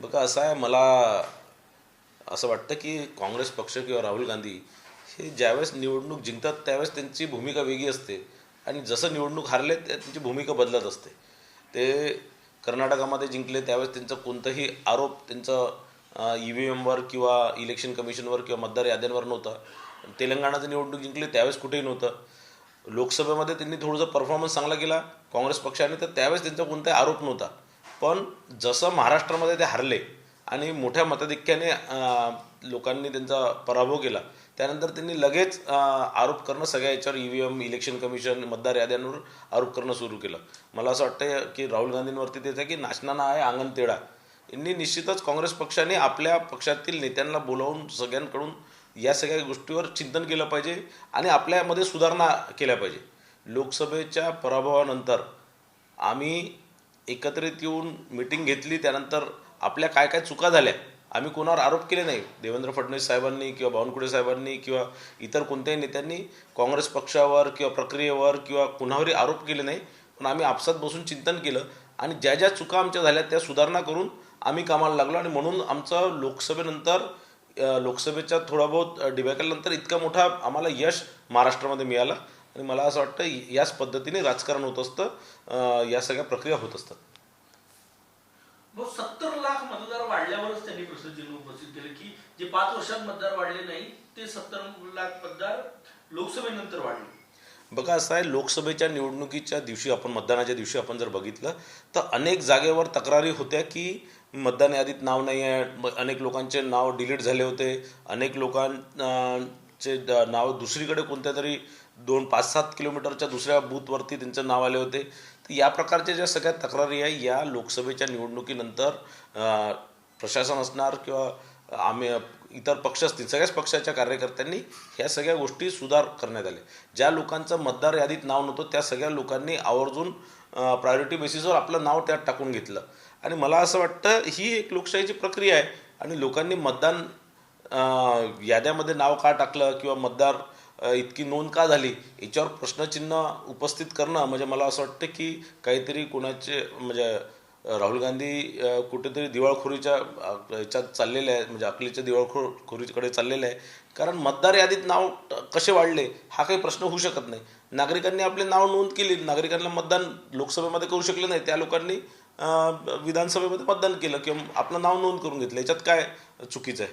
बघा असं आहे मला असं वाटतं की काँग्रेस पक्ष किंवा राहुल गांधी हे ज्यावेळेस निवडणूक जिंकतात त्यावेळेस त्यांची भूमिका वेगळी असते. आणि जसं निवडणूक हारले त्या त्यांची भूमिका बदलत असते. ते कर्नाटकामध्ये जिंकले त्यावेळेस त्यांचा कोणताही आरोप त्यांचा ई व्ही एमवर किंवा इलेक्शन कमिशनवर किंवा मतदार याद्यांवर नव्हता. तेलंगणाचं निवडणूक जिंकली त्यावेळेस कुठेही नव्हतं. लोकसभेमध्ये त्यांनी थोडंसं परफॉर्मन्स चांगला केला काँग्रेस पक्षाने तर त्यावेळेस त्यांचा कोणताही आरोप नव्हता. पण जसं महाराष्ट्रामध्ये ते हरले आणि मोठ्या मताधिक्याने लोकांनी त्यांचा पराभव केला त्यानंतर त्यांनी लगेच आरोप करणं सगळ्या याच्यावर E V M election commission मतदार याद्यांवर आरोप करणं सुरू केलं. मला असं वाटतं की राहुल गांधींवरती तेच आहे की नाचनाना आहे अंगण तेढा. यांनी निश्चितच काँग्रेस पक्षाने आपल्या पक्षातील नेत्यांना बोलावून सगळ्यांकडून या सगळ्या गोष्टीवर चिंतन केलं पाहिजे आणि आपल्यामध्ये सुधारणा केल्या पाहिजे. लोकसभेच्या पराभवानंतर आम्ही एकत्रित येऊन मिटिंग घेतली त्यानंतर आपल्या काय काय चुका झाल्या आम्ही कोणावर आरोप केले नाही. देवेंद्र फडणवीस साहेबांनी किंवा बावनकुळे साहेबांनी किंवा इतर कोणत्याही नेत्यांनी काँग्रेस पक्षावर किंवा प्रक्रियेवर किंवा कुणावरही आरोप केले नाही. पण आम्ही आपसात बसून चिंतन केलं आणि ज्या ज्या चुका आमच्या झाल्या त्या सुधारणा करून आम्ही कामाला लागलो आणि म्हणून आमचं लोकसभेनंतर लोकसभेच्या थोडा बहुत डिबॅकलनंतर इतका मोठा आम्हाला यश महाराष्ट्रामध्ये मिळालं. आणि मला असं वाटतं याच पद्धतीने राजकारण होत असतं या सगळ्या प्रक्रिया होत असतात. मग सत्तर लाख मतदार वाढल्यावरच त्यांनी प्रश्नचिन्ह उपस्थित केले की जे पाच वर्षात मतदार वाढले नाही ते सत्तर लाख मतदार लोकसभेनंतर वाढले. बघा असं आहे लोकसभेच्या निवडणुकीच्या दिवशी आपण मतदानाच्या दिवशी आपण जर बघितलं तर अनेक जागेवर तक्रारी होत्या की मतदान यादीत नाव नाही आहे अनेक लोकांचे नाव डिलीट झाले होते अनेक लोकांचे द- नाव दुसरीकडे कोणत्या तरी दोन पाच सात किलोमीटरच्या दुसऱ्या बूथवरती त्यांचं नाव आले होते. तर या प्रकारच्या ज्या सगळ्या तक्रारी आहे या लोकसभेच्या निवडणुकीनंतर प्रशासन असणार किंवा आम्ही इतर पक्ष असतील सगळ्याच पक्षाच्या कार्यकर्त्यांनी ह्या सगळ्या गोष्टी सुधार करण्यात आल्या. ज्या लोकांचं मतदार यादीत नाव नव्हतं त्या सगळ्या लोकांनी आवर्जून प्रायोरिटी बेसिसवर आपलं नाव त्यात टाकून घेतलं. आणि मला असं वाटतं ही एक लोकशाहीची प्रक्रिया आहे. आणि लोकांनी मतदान याद्यामध्ये नाव का टाकलं किंवा मतदार इतकी नोंद का झाली याच्यावर प्रश्नचिन्ह उपस्थित करणं म्हणजे मला असं वाटतं की काहीतरी कोणाचे म्हणजे राहुल गांधी कुठेतरी दिवाळखोरीच्या याच्यात चाललेले आहे म्हणजे अकलीच्या दिवाळखोर खोरीकडे चाललेलं आहे कारण मतदार यादीत नाव कसे वाढले हा काही प्रश्न होऊ शकत नाही. नागरिकांनी आपले नाव नोंद केली नागरिकांना मतदान लोकसभेमध्ये करू शकले नाही त्या लोकांनी विधानसभेमध्ये मतदान केलं किंवा आपलं नाव नोंद करून घेतलं. याच्यात काय चुकीचं आहे?